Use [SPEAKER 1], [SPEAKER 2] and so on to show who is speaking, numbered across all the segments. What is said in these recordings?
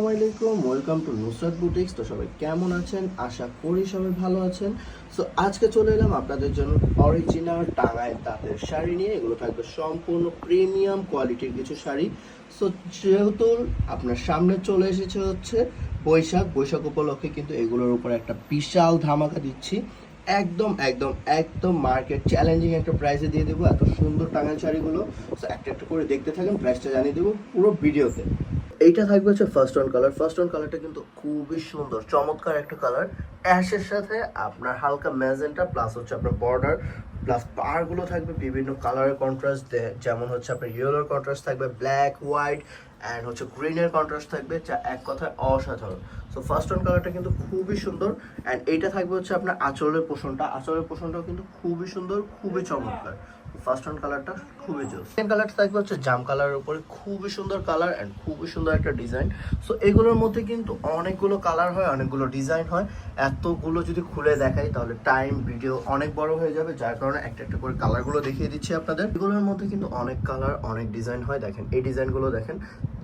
[SPEAKER 1] আসসালামু আলাইকুম welcome to Nusrat boutiques তো সবাই কেমন আছেন? আশা করি সবাই ভালো আছেন। সো আজকে চলে এলাম আপনাদের জন্য অরিজিনাল টাঙ্গাইল তাঁতের শাড়ি নিয়ে। এগুলো থাকবে সম্পূর্ণ প্রিমিয়াম কোয়ালিটির কিছু শাড়ি। সো যেহেতু আপনার সামনে চলে এসেছে হচ্ছে বৈশাখ বৈশাখ উপলক্ষে কিন্তু এগুলোর উপর একটা বিশাল ধামাকা দিচ্ছি। একদম একদম একদম মার্কেট চ্যালেঞ্জিং একটা প্রাইসে দিয়ে দেবো। এত সুন্দর টাঙ্গাইল শাড়িগুলো। সো একটা একটা করে দেখতে থাকেন প্রাইসটা জানিয়ে দেবো পুরো ভিডিওতে এইটা থাকবে হচ্ছে first one colour first one কালারটা কিন্তু খুবই সুন্দর চমৎকার একটা কালার অ্যাশের সাথে আপনার হালকা ম্যাজেন্টা প্লাস হচ্ছে আপনার বর্ডার প্লাস পারগুলো থাকবে বিভিন্ন কালারের কন্ট্রাস্ট যেমন হচ্ছে আপনার ইয়েলোর কন্ট্রাস্ট থাকবে ব্ল্যাক হোয়াইট অ্যান্ড হচ্ছে গ্রিনের কন্ট্রাস্ট থাকবে যা এক কথায় অসাধারণ. সো ফার্স্ট অন কালারটা কিন্তু খুবই সুন্দর অ্যান্ড এইটা থাকবে হচ্ছে আপনার আঁচলের পোষণটা। আঁচলের পোষণটাও কিন্তু খুবই সুন্দর খুবই চমৎকার। ফার্স্ট অন কালারটা খুবই জোস। সেকেন্ড কালারটা থাকবে হচ্ছে জাম কালারের উপরে। খুবই সুন্দর কালার অ্যান্ড খুবই সুন্দর একটা ডিজাইন সো এগুলোর মধ্যে কিন্তু অনেকগুলো কালার হয়, অনেকগুলো ডিজাইন হয়। এতগুলো যদি খুলে দেখাই, তাহলে টাইম ভিডিও অনেক বড় হয়ে যাবে। যার কারণে একটা একটা করে কালারগুলো দেখিয়ে দিচ্ছি আপনাদের। এগুলোর মধ্যে কিন্তু অনেক কালার অনেক ডিজাইন হয়। দেখেন, এই ডিজাইনগুলো দেখেন।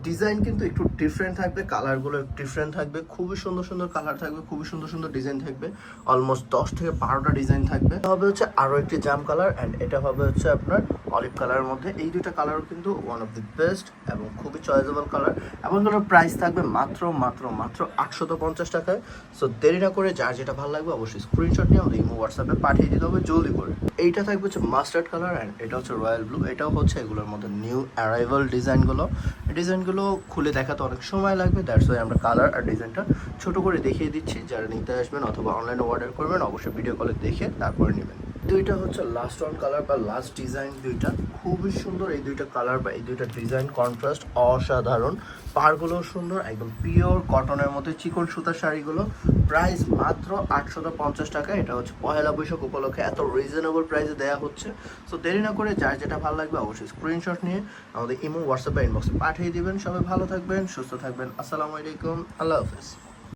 [SPEAKER 1] ডিজাইন কিন্তু একটু ডিফারেন্ট থাকবে কালারগুলো ডিফারেন্ট থাকবে, খুবই সুন্দর সুন্দর কালার থাকবে, খুবই সুন্দর সুন্দর ডিজাইন থাকবে অলমোস্ট দশ থেকে বারোটা ডিজাইন থাকবে। হবে হচ্ছে আরও একটি জাম কালার অ্যান্ড এটা হবে হচ্ছে আপনার অলিভ কালারের মধ্যে। এই দুইটা কালারও কিন্তু ওয়ান অফ দি বেস্ট এবং খুবই চয়েসেবল কালার এবং এগুলোর প্রাইস থাকবে মাত্র মাত্র মাত্র আটশত পঞ্চাশ টাকায়। সো দেরি না করে যার যেটা ভালো লাগবে অবশ্যই স্ক্রিনশট নিয়ে আমাদের ইমো হোয়াটসঅ্যাপে পাঠিয়ে দিতে হবে জলদি করে। এইটা থাকবে হচ্ছে মাস্টার্ড কালার অ্যান্ড এটা হচ্ছে রয়্যাল ব্লু এটাও হচ্ছে এগুলোর মধ্যে নিউ অ্যারাইভাল ডিজাইনগুলো ডিজাইনগুলো খুলে দেখাতে অনেক সময় লাগবে দ্যাটস ওয়াই আমরা কালার আর ডিজাইনটা ছোট করে দেখিয়ে দিচ্ছি। যারা নিতে আসবেন অথবা অনলাইনে অর্ডার করবেন, অবশ্যই ভিডিও কলে দেখে তারপরে নেবেন। দুইটা হচ্ছে লাস্ট ওয়ান কালার বা লাস্ট ডিজাইন দুইটা। খুবই সুন্দর এই দুইটা কালার বা এই দুইটা ডিজাইন কন্ট্রাস্ট অসাধারণ। পারগুলো সুন্দর, একদম পিওর কটনের মধ্যে চিকন সুতার শাড়িগুলো। প্রাইস মাত্র আটশত পঞ্চাশ টাকা, এটা হচ্ছে পয়লা বৈশাখ উপলক্ষে এত রিজনেবল প্রাইসে দেওয়া হচ্ছে। সো দেরি না করে যার যেটা ভালো লাগবে অবশ্যই স্ক্রিনশট নিয়ে আমাদের ইমো হোয়াটসঅ্যাপে ইনবক্সে পাঠিয়ে দিবেন। সবাই ভালো থাকবেন, সুস্থ থাকবেন। আসসালামু আলাইকুম, আল্লাহ হাফিজ।